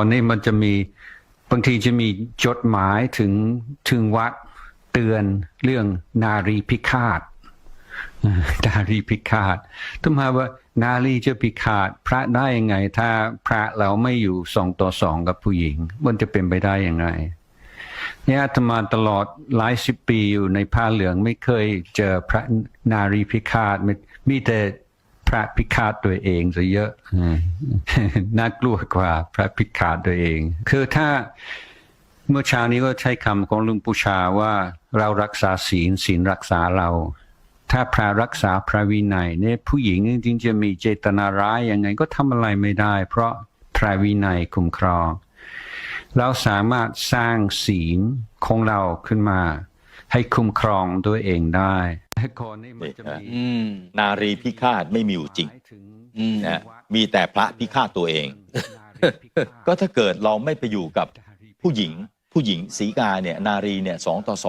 ตอนนี้มันจะมีบางทีจะมีจดหมายถึงถึงวัดเตือนเรื่องนารีพิฆาตนารีพิฆาตต้องมาว่านารีจะพิฆาตพระได้ยังไง ถ้าพระเราไม่อยู่สองต่อสองกับผู้หญิง มันจะเป็นไปได้ยังไงเนี่ยอาตมาตลอดหลายสิบปีอยู่ในผ้าเหลืองไม่เคยเจอพระนารีพิฆาตมีมีแต่ พระพิฆาตตัวเองซะเยอะอืมน่ากลัวกว่าพระพิฆาตตัวเอง คือถ้าเมื่อเช้านี้ก็ใช้คำของหลุงปู่ชาว่าเรารักษาศีลศีลรักษาเรา ถ้าพระรักษาพระวินัยเนี่ยผู้หญิงจริงๆจะมีเจตนาร้ายยังไงก็ทำอะไรไม่ได้ เพราะพระวินัยคุ้มครอง เราสามารถสร้างศีลของเราขึ้นมา ให้คุ้มครองตัวเองได้ ก่อนนี่มันจะมีอืมนารีพิฆาตไม่มีอยู่จริงอืมนะมีแต่พระพิฆาตตัวเอง ก็ถ้าเกิดเราไม่ไปอยู่กับผู้หญิงผู้หญิงสีกาเนี่ยนารีเนี่ยสองต่อสอง